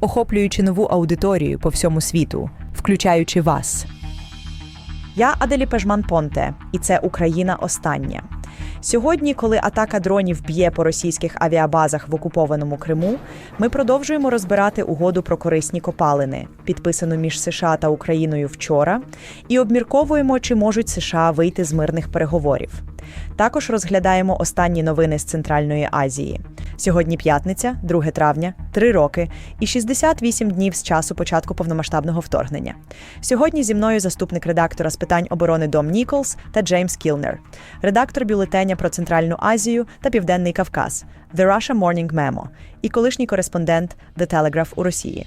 охоплюючи нову аудиторію по всьому світу, включаючи вас. Я Аделі Пежман Понте, і це Україна остання. Сьогодні, коли атака дронів б'є по російських авіабазах в окупованому Криму, ми продовжуємо розбирати угоду про корисні копалини, підписану між США та Україною вчора, і обмірковуємо, чи можуть США вийти з мирних переговорів. Також розглядаємо останні новини з Центральної Азії. Сьогодні п'ятниця, 2 травня, 3 роки і 68 днів з часу початку повномасштабного вторгнення. Сьогодні зі мною заступник редактора з питань оборони Дом Ніколс та Джеймс Кілнер, редактор бюлетеня про Центральну Азію та Південний Кавказ The Russia Morning Memo і колишній кореспондент The Telegraph у Росії.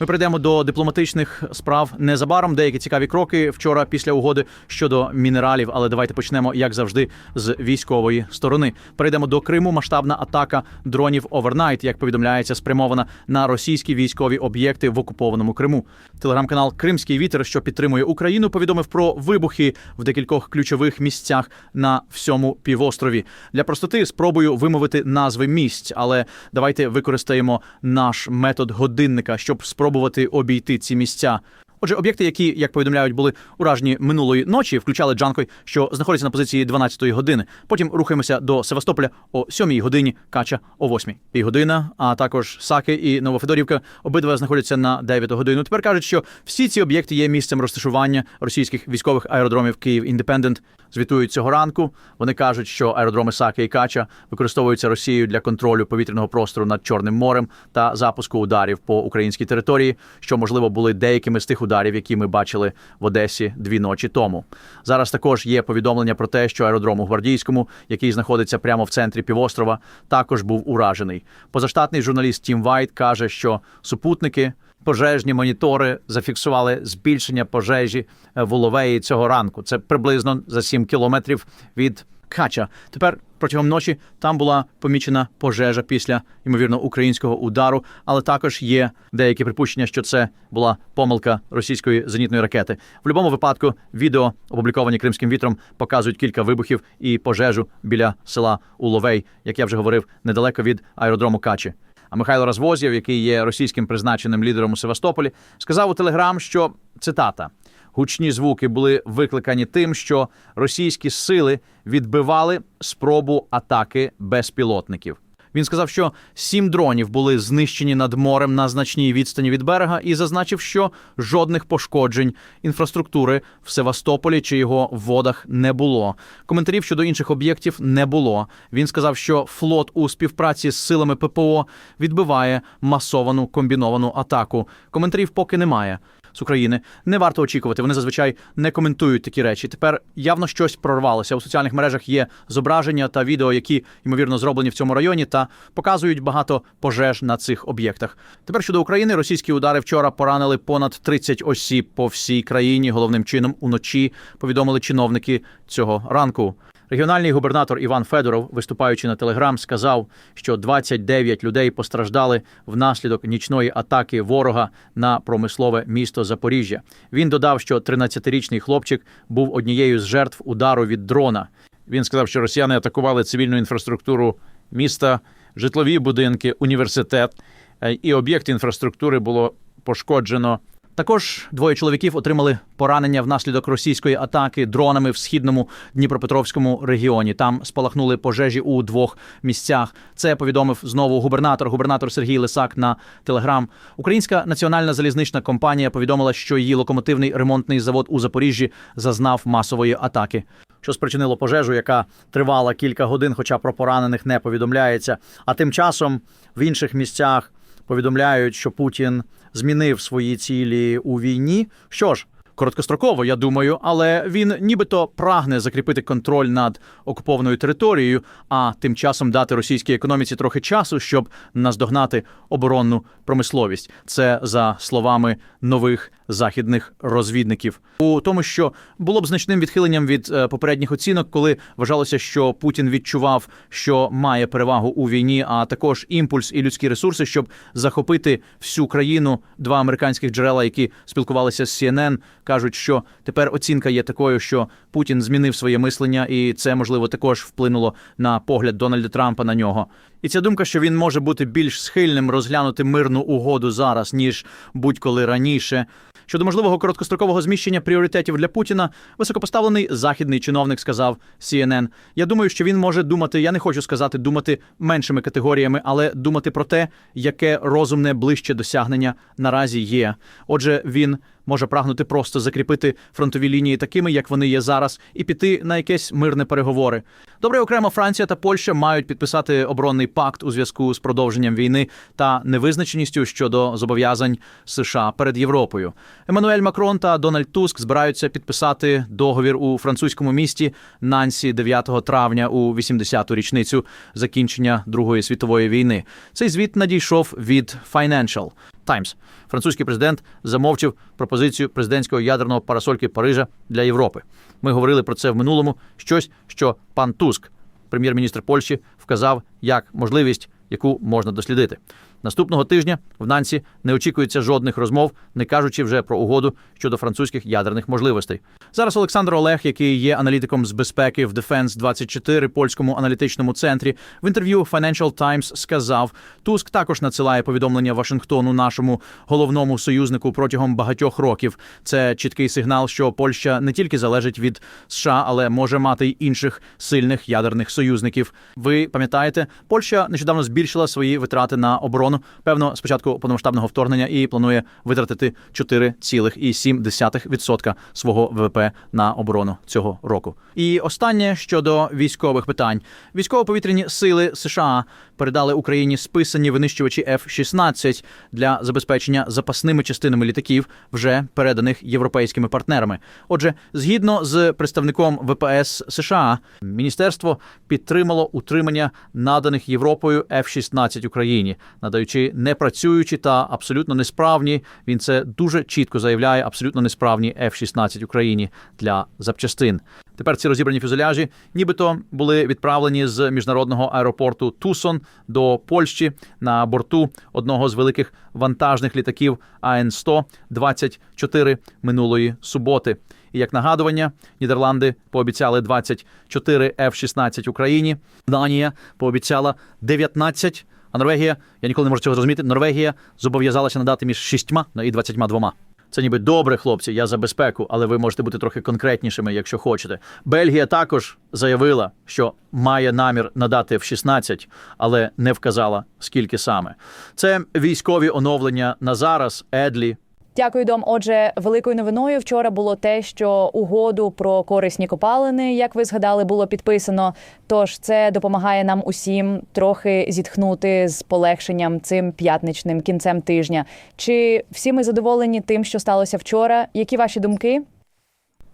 Ми прийдемо до дипломатичних справ незабаром. Деякі цікаві кроки вчора після угоди щодо мінералів. Але давайте почнемо, як завжди, з військової сторони. Перейдемо до Криму. Масштабна атака дронів Овернайт, як повідомляється, спрямована на російські військові об'єкти в окупованому Криму. Телеграм-канал Кримський вітер, що підтримує Україну, повідомив про вибухи в декількох ключових місцях на всьому півострові. Для простоти спробую вимовити назви місць, але давайте використаємо наш метод годинника, щоб спробувати обійти ці місця. Отже, об'єкти, які, як повідомляють, були уражені минулої ночі, включали Джанкой, що знаходиться на позиції 12-ї години. Потім рухаємося до Севастополя о 7-й годині, Кача о 8-й. І година, а також Саки і Новофедорівка обидва знаходяться на 9 годину. Тепер кажуть, що всі ці об'єкти є місцем розташування російських військових аеродромів Київ Індепендент. Звітують цього ранку. Вони кажуть, що аеродроми Саки і Кача використовуються Росією для контролю повітряного простору над Чорним морем та запуску ударів по українській території, що можливо були деякими з тих ударів, які ми бачили в Одесі дві ночі тому. Зараз також є повідомлення про те, що аеродром у Гвардійському, який знаходиться прямо в центрі півострова, також був уражений. Позаштатний журналіст Тім Вайт каже, що супутники. Пожежні монітори зафіксували збільшення пожежі е, в Уловеї цього ранку. Це приблизно за 7 кілометрів від Кача. Тепер протягом ночі там була помічена пожежа після ймовірно українського удару, але також є деякі припущення, що це була помилка російської зенітної ракети. В будь-якому випадку відео, опубліковані кримським вітром, показують кілька вибухів і пожежу біля села Уловей, як я вже говорив, недалеко від аеродрому Качі. Михайло Розвозєв, який є російським призначеним лідером у Севастополі, сказав у телеграм, що цитата. Гучні звуки були викликані тим, що російські сили відбивали спробу атаки безпілотників. Він сказав, що сім дронів були знищені над морем на значній відстані від берега, і зазначив, що жодних пошкоджень інфраструктури в Севастополі чи його водах не було. Коментарів щодо інших об'єктів не було. Він сказав, що флот у співпраці з силами ППО відбиває масовану комбіновану атаку. Коментарів поки немає з України. Не варто очікувати. Вони зазвичай не коментують такі речі. Тепер явно щось прорвалося. У соціальних мережах є зображення та відео, які ймовірно зроблені в цьому районі, та показують багато пожеж на цих об'єктах. Тепер щодо України, російські удари вчора поранили понад 30 осіб по всій країні. Головним чином уночі повідомили чиновники цього ранку. Регіональний губернатор Іван Федоров, виступаючи на телеграм, сказав, що 29 людей постраждали внаслідок нічної атаки ворога на промислове місто Запоріжжя. Він додав, що 13-річний хлопчик був однією з жертв удару від дрона. Він сказав, що росіяни атакували цивільну інфраструктуру міста, житлові будинки, університет е, і об'єкти інфраструктури було пошкоджено. Також двоє чоловіків отримали поранення внаслідок російської атаки дронами в східному Дніпропетровському регіоні. Там спалахнули пожежі у двох місцях. Це повідомив знову губернатор, губернатор Сергій Лисак на телеграм. Українська національна залізнична компанія повідомила, що її локомотивний ремонтний завод у Запоріжжі зазнав масової атаки. Що спричинило пожежу, яка тривала кілька годин, хоча про поранених не повідомляється. А тим часом в інших місцях повідомляють, що Путін змінив свої цілі у війні. Що ж, короткостроково, я думаю, але він нібито прагне закріпити контроль над окупованою територією, а тим часом дати російській економіці трохи часу, щоб наздогнати оборонну промисловість. Це за словами нових західних розвідників. У тому, що було б значним відхиленням від е, попередніх оцінок, коли вважалося, що Путін відчував, що має перевагу у війні, а також імпульс і людські ресурси, щоб захопити всю країну. Два американських джерела, які спілкувалися з CNN, кажуть, що тепер оцінка є такою, що Путін змінив своє мислення, і це можливо також вплинуло на погляд Дональда Трампа на нього. І ця думка, що він може бути більш схильним розглянути мирну угоду зараз ніж будь-коли раніше. Щодо можливого короткострокового зміщення пріоритетів для Путіна, високопоставлений західний чиновник сказав CNN. Я думаю, що він може думати. Я не хочу сказати думати меншими категоріями, але думати про те, яке розумне ближче досягнення наразі є. Отже, він може прагнути просто закріпити фронтові лінії такими, як вони є зараз, і піти на якесь мирне переговори. Добре, окремо Франція та Польща мають підписати оборонний пакт у зв'язку з продовженням війни та невизначеністю щодо зобов'язань США перед Європою. Еммануель Макрон та Дональд Туск збираються підписати договір у французькому місті Нансі 9 травня у 80-ту річницю закінчення Другої світової війни. Цей звіт надійшов від Financial Times. Французький президент замовчив пропозицію президентського ядерного парасольки Парижа для Європи. Ми говорили про це в минулому. Щось, що пан Туск, прем'єр-міністр Польщі, вказав як можливість, яку можна дослідити. Наступного тижня в Нансі не очікується жодних розмов, не кажучи вже про угоду щодо французьких ядерних можливостей. Зараз Олександр Олег, який є аналітиком з безпеки в Defense 24 польському аналітичному центрі, в інтерв'ю Financial Times сказав: Туск також надсилає повідомлення Вашингтону, нашому головному союзнику протягом багатьох років. Це чіткий сигнал, що Польща не тільки залежить від США, але може мати й інших сильних ядерних союзників. Ви пам'ятаєте, Польща нещодавно збільшила свої витрати на оборону. Певно, спочатку повномасштабного вторгнення і планує витратити 4,7% свого ВВП на оборону цього року. І останнє щодо військових питань: військово-повітряні сили США передали Україні списані винищувачі F-16 для забезпечення запасними частинами літаків, вже переданих європейськими партнерами. Отже, згідно з представником ВПС США, міністерство підтримало утримання наданих Європою F-16 Україні, надаючи непрацюючі та абсолютно несправні. Він це дуже чітко заявляє. Абсолютно несправні F-16 Україні для запчастин. Тепер ці розібрані фюзеляжі, нібито були відправлені з міжнародного аеропорту Тусон до Польщі на борту одного з великих вантажних літаків АН 100 24 минулої суботи. І як нагадування, Нідерланди пообіцяли 24 F-16 Україні. Данія пообіцяла 19, А Норвегія, я ніколи не можу цього зрозуміти. Норвегія зобов'язалася надати між 6 і 22. Це ніби добре, хлопці, я за безпеку, але ви можете бути трохи конкретнішими, якщо хочете. Бельгія також заявила, що має намір надати в 16, але не вказала скільки саме. Це військові оновлення на зараз. Едлі, Дякую, дом. Отже, великою новиною вчора було те, що угоду про корисні копалини, як ви згадали, було підписано. Тож це допомагає нам усім трохи зітхнути з полегшенням цим п'ятничним кінцем тижня. Чи всі ми задоволені тим, що сталося вчора? Які ваші думки?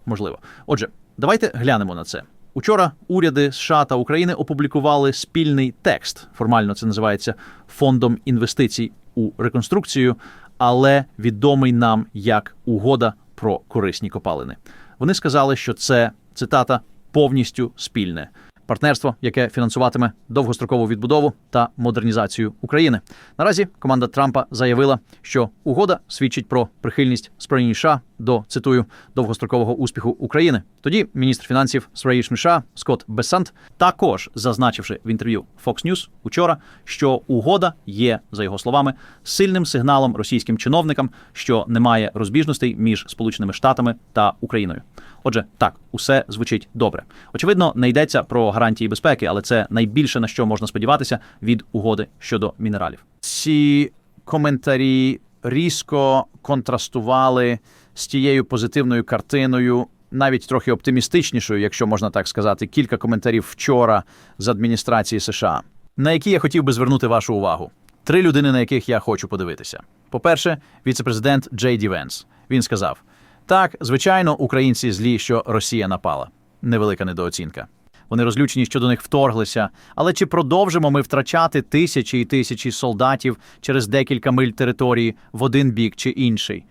можливо. Отже, давайте глянемо на це. Учора уряди США та України опублікували спільний текст. Формально це називається фондом інвестицій у реконструкцію, але відомий нам як угода про корисні копалини. Вони сказали, що це цитата повністю спільне партнерство, яке фінансуватиме довгострокову відбудову та модернізацію України. Наразі команда Трампа заявила, що угода свідчить про прихильність Сполучених США до цитую довгострокового успіху України. Тоді міністр фінансів Сполучених США Скотт Бессант також зазначивши в інтерв'ю Fox News учора, що угода є, за його словами, сильним сигналом російським чиновникам, що немає розбіжностей між Сполученими Штатами та Україною. Отже, так, усе звучить добре. Очевидно, не йдеться про гарантії безпеки, але це найбільше на що можна сподіватися від угоди щодо мінералів. Ці коментарі різко контрастували з тією позитивною картиною, навіть трохи оптимістичнішою, якщо можна так сказати, кілька коментарів вчора з адміністрації США, на які я хотів би звернути вашу увагу. Три людини, на яких я хочу подивитися. По-перше, віцепрезидент Джей Ді Венс. Він сказав: Так, звичайно, українці злі, що Росія напала. Невелика недооцінка. Вони розлючені, що до них вторглися. Але чи продовжимо ми втрачати тисячі і тисячі солдатів через декілька миль території в один бік чи інший?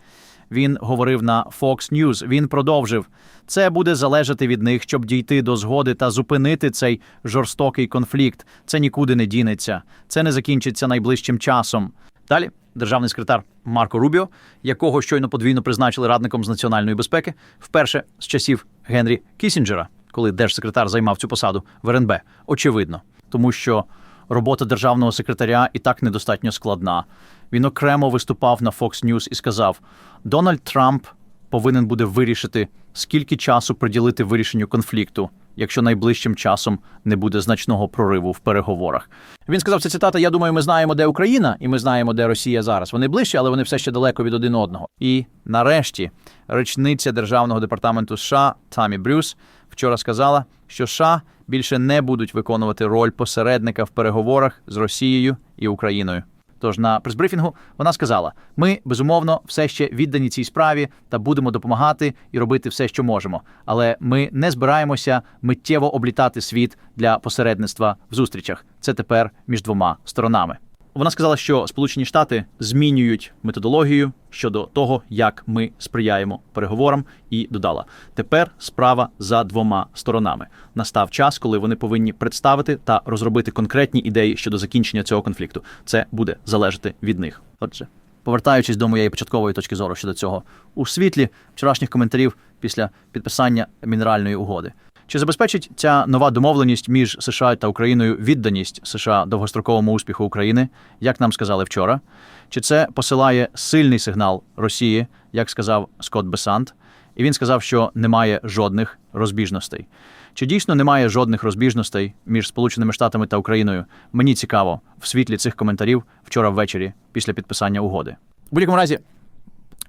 Він говорив на Fox News. Він продовжив: це буде залежати від них, щоб дійти до згоди та зупинити цей жорстокий конфлікт. Це нікуди не дінеться. Це не закінчиться найближчим часом. Далі державний секретар Марко Рубіо, якого щойно подвійно призначили радником з національної безпеки, вперше з часів Генрі Кісінджера, коли держсекретар займав цю посаду в РНБ. Очевидно, тому що робота державного секретаря і так недостатньо складна. Він окремо виступав на Fox News і сказав: Дональд Трамп повинен буде вирішити, скільки часу приділити вирішенню конфлікту, якщо найближчим часом не буде значного прориву в переговорах. Він сказав це цитата: Я думаю, ми знаємо, де Україна, і ми знаємо, де Росія зараз. Вони ближчі, але вони все ще далеко від один одного. І нарешті речниця Державного департаменту США Тамі Брюс вчора сказала, що США більше не будуть виконувати роль посередника в переговорах з Росією і Україною. Тож на прес-брифінгу вона сказала: ми безумовно все ще віддані цій справі та будемо допомагати і робити все, що можемо. Але ми не збираємося миттєво облітати світ для посередництва в зустрічах. Це тепер між двома сторонами. Вона сказала, що Сполучені Штати змінюють методологію щодо того, як ми сприяємо переговорам, і додала: тепер справа за двома сторонами. Настав час, коли вони повинні представити та розробити конкретні ідеї щодо закінчення цього конфлікту. Це буде залежати від них. Отже, повертаючись до моєї початкової точки зору щодо цього у світлі вчорашніх коментарів після підписання мінеральної угоди. Чи забезпечить ця нова домовленість між США та Україною відданість США довгостроковому успіху України, як нам сказали вчора? Чи це посилає сильний сигнал Росії, як сказав Скотт Бесант? І він сказав, що немає жодних розбіжностей. Чи дійсно немає жодних розбіжностей між Сполученими Штатами та Україною? Мені цікаво в світлі цих коментарів вчора ввечері після підписання угоди. У будь-якому разі,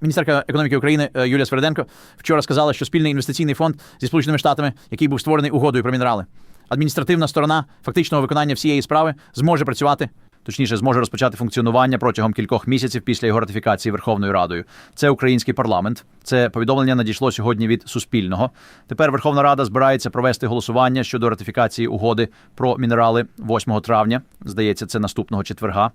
Міністерка економіки України е, Юлія Сверденко вчора сказала, що спільний інвестиційний фонд зі Сполученими Штатами, який був створений угодою про мінерали, адміністративна сторона фактичного виконання всієї справи зможе працювати. Точніше, зможе розпочати функціонування протягом кількох місяців після його ратифікації Верховною Радою. Це український парламент. Це повідомлення надійшло сьогодні від Суспільного. Тепер Верховна Рада збирається провести голосування щодо ратифікації угоди про мінерали 8 травня. Здається, це наступного четверга.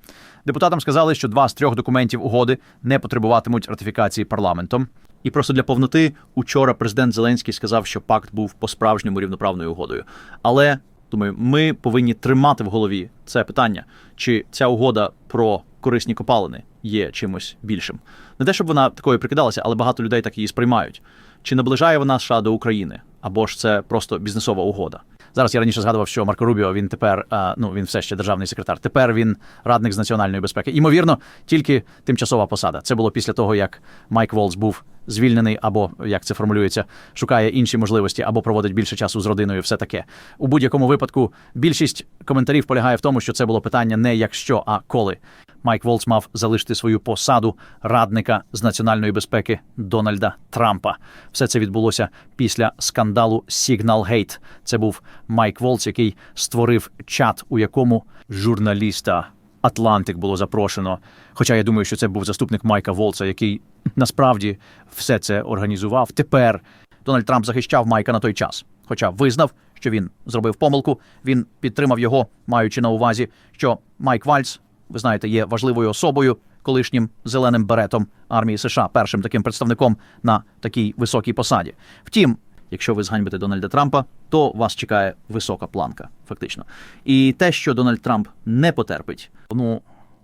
Депутатам сказали, що два з трьох документів угоди не потребуватимуть ратифікації парламентом. І просто для повноти учора президент Зеленський сказав, що пакт був по-справжньому рівноправною угодою. Але думаю, ми повинні тримати в голові це питання, чи ця угода про корисні копалини є чимось більшим. Не те, щоб вона такою прикидалася, але багато людей так її сприймають. Чи наближає вона США до України, або ж це просто бізнесова угода? Зараз я раніше згадував, що Марко Рубіо він тепер ну він все ще державний секретар. Тепер він радник з національної безпеки. Ймовірно, тільки тимчасова посада. Це було після того, як Майк Волц був звільнений, або як це формулюється, шукає інші можливості, або проводить більше часу з родиною. Все таке у будь-якому випадку. Більшість коментарів полягає в тому, що це було питання не якщо, а коли. Майк Волц мав залишити свою посаду радника з національної безпеки Дональда Трампа. Все це відбулося після скандалу Signal Це був Майк Волц, який створив чат, у якому журналіста Атлантик було запрошено. Хоча я думаю, що це був заступник Майка Волца, який насправді все це організував. Тепер Дональд Трамп захищав Майка на той час, хоча визнав, що він зробив помилку. Він підтримав його, маючи на увазі, що Майк Вальц, ви знаєте, є важливою особою, колишнім зеленим беретом армії США, першим таким представником на такій високій посаді. Втім, якщо ви зганьбите Дональда Трампа, то вас чекає висока планка, фактично. І те, що Дональд Трамп не потерпить, ну.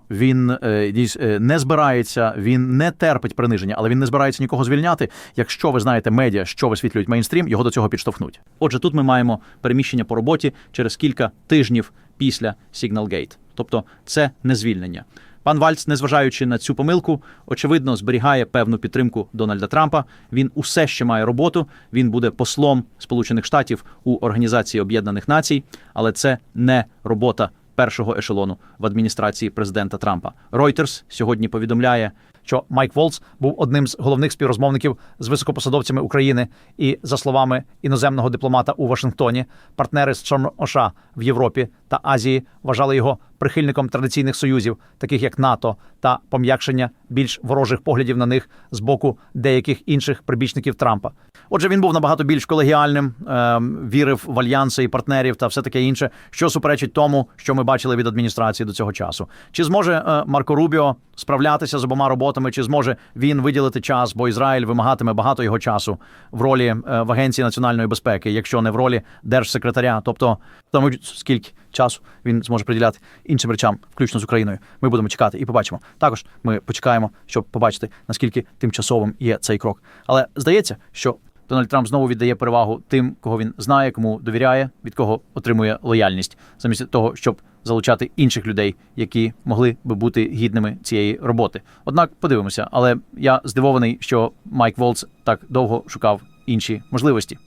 Він е, е, не збирається, він не терпить приниження, але він не збирається нікого звільняти. Якщо ви знаєте медіа, що висвітлюють мейнстрім, його до цього підштовхнуть. Отже, тут ми маємо переміщення по роботі через кілька тижнів після Signalgate. Тобто це не звільнення. Пан Вальц, незважаючи на цю помилку, очевидно зберігає певну підтримку Дональда Трампа. Він усе ще має роботу. Він буде послом Сполучених Штатів у Організації Об'єднаних Націй, але це не робота першого ешелону в адміністрації президента Трампа. Reuters сьогодні повідомляє, що Майк Волц був одним з головних співрозмовників з високопосадовцями України. І за словами іноземного дипломата у Вашингтоні, партнери з Шарм-Оша в Європі та Азії вважали його прихильником традиційних союзів, таких як НАТО, та пом'якшення більш ворожих поглядів на них з боку деяких інших прибічників Трампа. Отже, він був набагато більш колегіальним, ем, вірив в альянси і партнерів та все таке інше, що суперечить тому, що ми бачили від адміністрації до цього часу. Чи зможе е, Марко Рубіо справлятися з обома роботами? Чи зможе він виділити час, бо Ізраїль вимагатиме багато його часу в ролі е, в агенції національної безпеки, якщо не в ролі держсекретаря, тобто тому скільки часу він зможе приділяти іншим речам, включно з Україною. Ми будемо чекати і побачимо. Також ми почекаємо, щоб побачити наскільки тимчасовим є цей крок. Але здається, що Дональд Трамп знову віддає перевагу тим, кого він знає, кому довіряє, від кого отримує лояльність, замість того, щоб залучати інших людей, які могли би бути гідними цієї роботи. Однак подивимося, але я здивований, що Майк Волц так довго шукав інші можливості.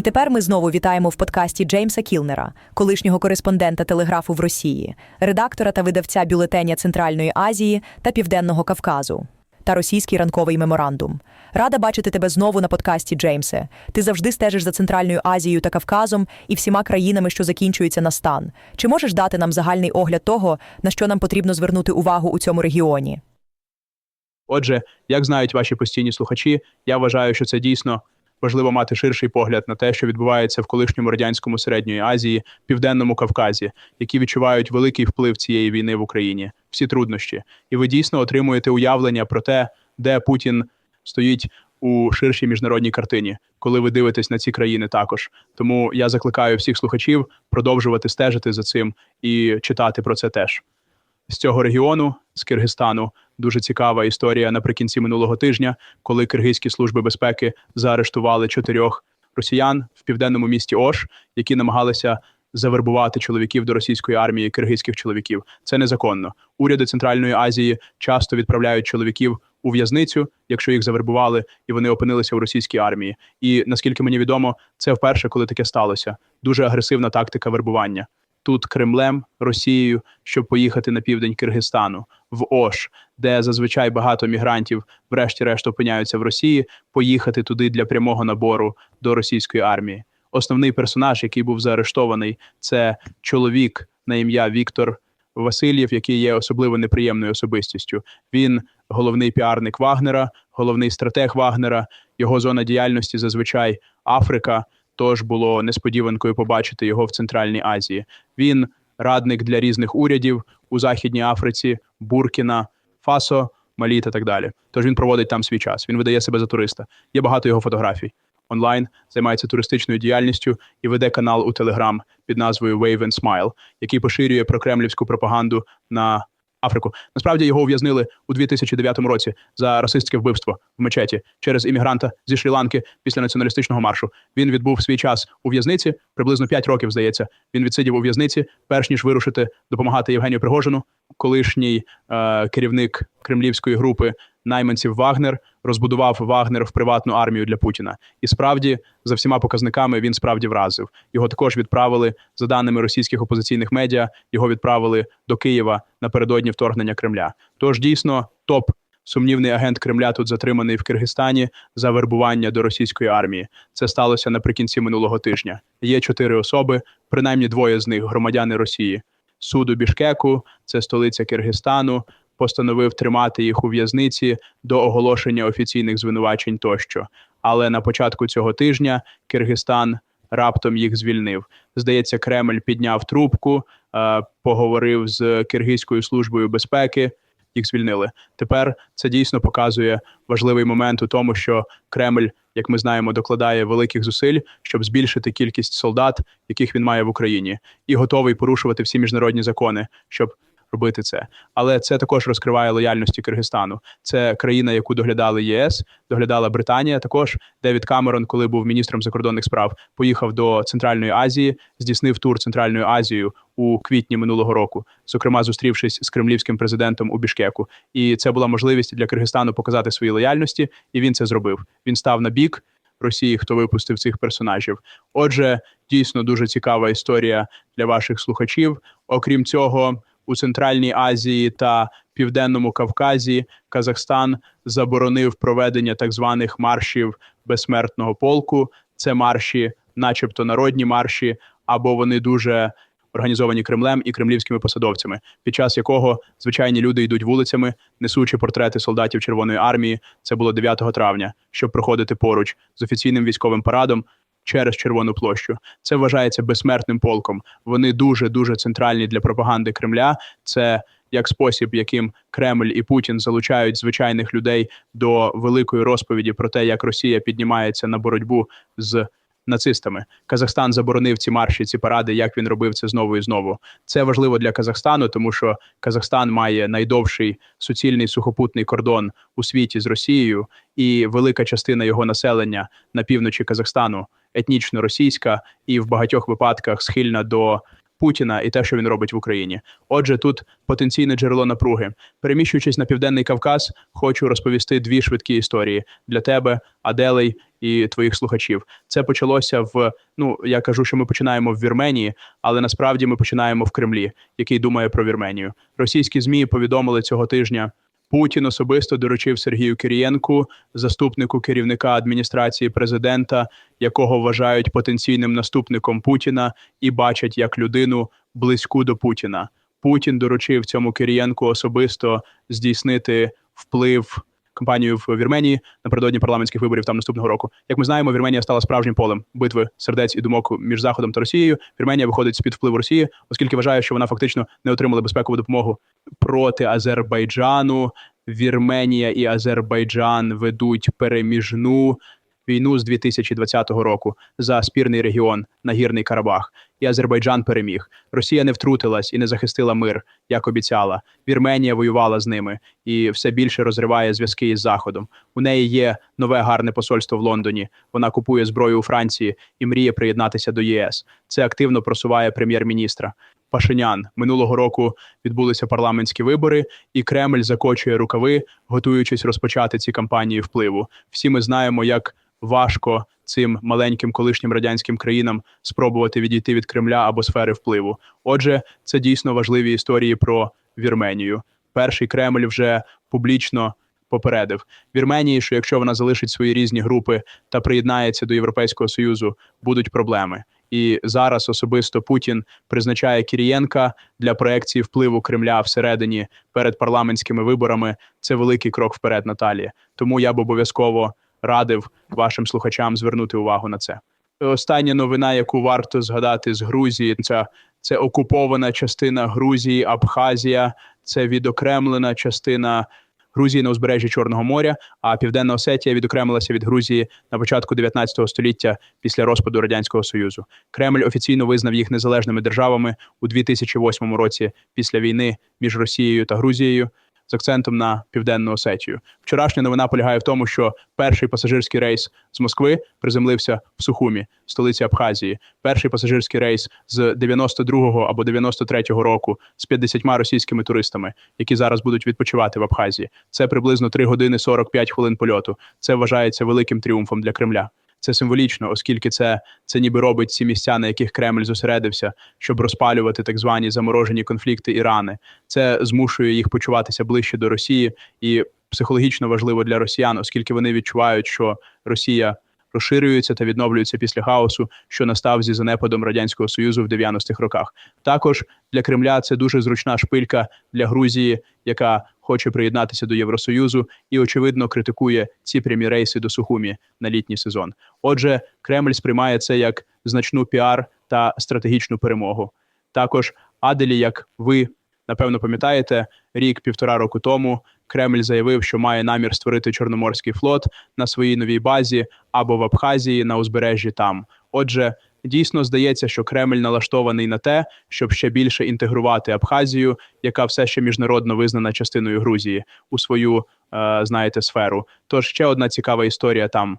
І тепер ми знову вітаємо в подкасті Джеймса Кілнера, колишнього кореспондента телеграфу в Росії, редактора та видавця бюлетеня Центральної Азії та Південного Кавказу. Та російський ранковий меморандум. Рада бачити тебе знову на подкасті, Джеймсе. Ти завжди стежиш за Центральною Азією та Кавказом і всіма країнами, що закінчуються на стан. Чи можеш дати нам загальний огляд того, на що нам потрібно звернути увагу у цьому регіоні? Отже, як знають ваші постійні слухачі, я вважаю, що це дійсно важливо мати ширший погляд на те, що відбувається в колишньому радянському середньої Азії, південному Кавказі, які відчувають великий вплив цієї війни в Україні, всі труднощі, і ви дійсно отримуєте уявлення про те, де Путін стоїть у ширшій міжнародній картині, коли ви дивитесь на ці країни також. Тому я закликаю всіх слухачів продовжувати стежити за цим і читати про це теж з цього регіону, з Киргизстану, дуже цікава історія наприкінці минулого тижня, коли киргизькі служби безпеки заарештували чотирьох росіян в південному місті Ош, які намагалися завербувати чоловіків до російської армії киргизьких чоловіків. Це незаконно. Уряди Центральної Азії часто відправляють чоловіків у в'язницю, якщо їх завербували, і вони опинилися в російській армії. І наскільки мені відомо, це вперше, коли таке сталося. Дуже агресивна тактика вербування тут Кремлем, Росією, щоб поїхати на південь Киргизстану, в Ош, де зазвичай багато мігрантів, врешті-решт, опиняються в Росії, поїхати туди для прямого набору до російської армії. Основний персонаж, який був заарештований, це чоловік на ім'я Віктор Васильєв, який є особливо неприємною особистістю. Він головний піарник Вагнера, головний стратег Вагнера. Його зона діяльності зазвичай Африка. Тож було несподіванкою побачити його в Центральній Азії. Він радник для різних урядів у Західній Африці, Буркіна, Фасо, Малі та так далі. Тож він проводить там свій час. Він видає себе за туриста. Є багато його фотографій. Онлайн займається туристичною діяльністю і веде канал у Телеграм під назвою Wave and Smile, який поширює прокремлівську пропаганду на Африку. Насправді його ув'язнили у 2009 році за расистське вбивство в мечеті через іммігранта зі Шрі-Ланки після націоналістичного маршу. Він відбув свій час у в'язниці, приблизно 5 років, здається. Він відсидів у в'язниці, перш ніж вирушити допомагати Євгенію Пригожину, колишній е, керівник кремлівської групи найманців Вагнер розбудував Вагнер в приватну армію для Путіна. І справді, за всіма показниками, він справді вразив. Його також відправили за даними російських опозиційних медіа. Його відправили до Києва напередодні вторгнення Кремля. Тож дійсно топ. Сумнівний агент Кремля тут затриманий в Киргизстані за вербування до російської армії. Це сталося наприкінці минулого тижня. Є чотири особи, принаймні двоє з них громадяни Росії. Суд у Бішкеку, це столиця Киргизстану, постановив тримати їх у в'язниці до оголошення офіційних звинувачень тощо. Але на початку цього тижня Киргизстан раптом їх звільнив. Здається, Кремль підняв трубку, е, поговорив з Киргизькою службою безпеки. Їх звільнили. Тепер це дійсно показує важливий момент у тому, що Кремль, як ми знаємо, докладає великих зусиль, щоб збільшити кількість солдат, яких він має в Україні, і готовий порушувати всі міжнародні закони, щоб робити це. Але це також розкриває лояльності Киргизстану. Це країна, яку доглядали ЄС, доглядала Британія. Також Девід Камерон, коли був міністром закордонних справ, поїхав до Центральної Азії, здійснив тур Центральною Азією у квітні минулого року, зокрема зустрівшись з кремлівським президентом у Бішкеку. І це була можливість для Киргизстану показати свої лояльності, і він це зробив. Він став на бік Росії, хто випустив цих персонажів. Отже, дійсно дуже цікава історія для ваших слухачів. Окрім цього, у Центральній Азії та Південному Кавказі Казахстан заборонив проведення так званих маршів безсмертного полку. Це марші, начебто народні марші, або вони дуже організовані Кремлем і кремлівськими посадовцями, під час якого звичайні люди йдуть вулицями, несучи портрети солдатів Червоної армії. Це було 9 травня, щоб проходити поруч з офіційним військовим парадом. Через Червону площу це вважається безсмертним полком. Вони дуже дуже центральні для пропаганди Кремля. Це як спосіб, яким Кремль і Путін залучають звичайних людей до великої розповіді про те, як Росія піднімається на боротьбу з нацистами. Казахстан заборонив ці марші, ці паради, як він робив це знову і знову. Це важливо для Казахстану, тому що Казахстан має найдовший суцільний сухопутний кордон у світі з Росією, і велика частина його населення на півночі Казахстану етнічно російська і в багатьох випадках схильна до. Путіна і те, що він робить в Україні. Отже, тут потенційне джерело напруги. Переміщуючись на південний Кавказ, хочу розповісти дві швидкі історії для тебе, Аделей і твоїх слухачів. Це почалося в ну я кажу, що ми починаємо в Вірменії, але насправді ми починаємо в Кремлі, який думає про Вірменію. Російські змі повідомили цього тижня. Путін особисто доручив Сергію Кирієнку, заступнику керівника адміністрації президента, якого вважають потенційним наступником Путіна і бачать як людину близьку до Путіна. Путін доручив цьому Кирієнку особисто здійснити вплив кампанію в Вірменії напередодні парламентських виборів там наступного року. Як ми знаємо, Вірменія стала справжнім полем битви сердець і думок між заходом та Росією. Вірменія виходить з під впливу Росії, оскільки вважає, що вона фактично не отримала безпекову допомогу проти Азербайджану. Вірменія і Азербайджан ведуть переміжну війну з 2020 року за спірний регіон Нагірний Карабах. І Азербайджан переміг. Росія не втрутилась і не захистила мир, як обіцяла. Вірменія воювала з ними і все більше розриває зв'язки із Заходом. У неї є нове гарне посольство в Лондоні. Вона купує зброю у Франції і мріє приєднатися до ЄС. Це активно просуває прем'єр-міністра. Пашинян минулого року відбулися парламентські вибори, і Кремль закочує рукави, готуючись розпочати ці кампанії впливу. Всі ми знаємо, як важко цим маленьким колишнім радянським країнам спробувати відійти від Кремля або сфери впливу. Отже, це дійсно важливі історії про Вірменію. Перший Кремль вже публічно попередив Вірменії, що якщо вона залишить свої різні групи та приєднається до Європейського союзу, будуть проблеми. І зараз особисто Путін призначає Кірієнка для проекції впливу Кремля всередині перед парламентськими виборами. Це великий крок вперед, Наталія. Тому я б обов'язково радив вашим слухачам звернути увагу на це. Остання новина, яку варто згадати з Грузії, це, це окупована частина Грузії, Абхазія, це відокремлена частина Грузії на узбережжі Чорного моря. А Південна Осетія відокремилася від Грузії на початку 19 століття після розпаду радянського союзу. Кремль офіційно визнав їх незалежними державами у 2008 році після війни між Росією та Грузією. З акцентом на південну Осетію. Вчорашня новина полягає в тому, що перший пасажирський рейс з Москви приземлився в Сухумі, столиці Абхазії. Перший пасажирський рейс з 92-го або 93-го року з 50 російськими туристами, які зараз будуть відпочивати в Абхазії. Це приблизно 3 години 45 хвилин польоту. Це вважається великим тріумфом для Кремля. Це символічно, оскільки це це ніби робить ці місця, на яких Кремль зосередився, щоб розпалювати так звані заморожені конфлікти Ірани. Це змушує їх почуватися ближче до Росії і психологічно важливо для росіян, оскільки вони відчувають, що Росія розширюється та відновлюється після хаосу, що настав зі занепадом радянського союзу в 90-х роках. Також для Кремля це дуже зручна шпилька для Грузії, яка хоче приєднатися до Євросоюзу і очевидно критикує ці прямі рейси до Сухумі на літній сезон. Отже, Кремль сприймає це як значну піар та стратегічну перемогу. Також Аделі, як ви напевно пам'ятаєте, рік півтора року тому Кремль заявив, що має намір створити Чорноморський флот на своїй новій базі або в Абхазії на узбережжі там. Отже, дійсно здається, що Кремль налаштований на те, щоб ще більше інтегрувати Абхазію, яка все ще міжнародно визнана частиною Грузії у свою е, знаєте сферу. Тож ще одна цікава історія там.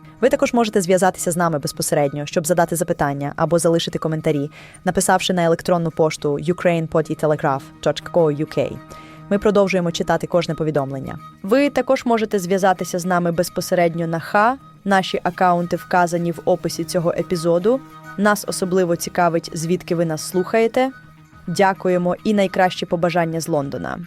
Ви також можете зв'язатися з нами безпосередньо, щоб задати запитання або залишити коментарі, написавши на електронну пошту ukrainepodtelegraph.co.uk. Ми продовжуємо читати кожне повідомлення. Ви також можете зв'язатися з нами безпосередньо на ха. Наші акаунти вказані в описі цього епізоду. Нас особливо цікавить, звідки ви нас слухаєте. Дякуємо і найкращі побажання з Лондона.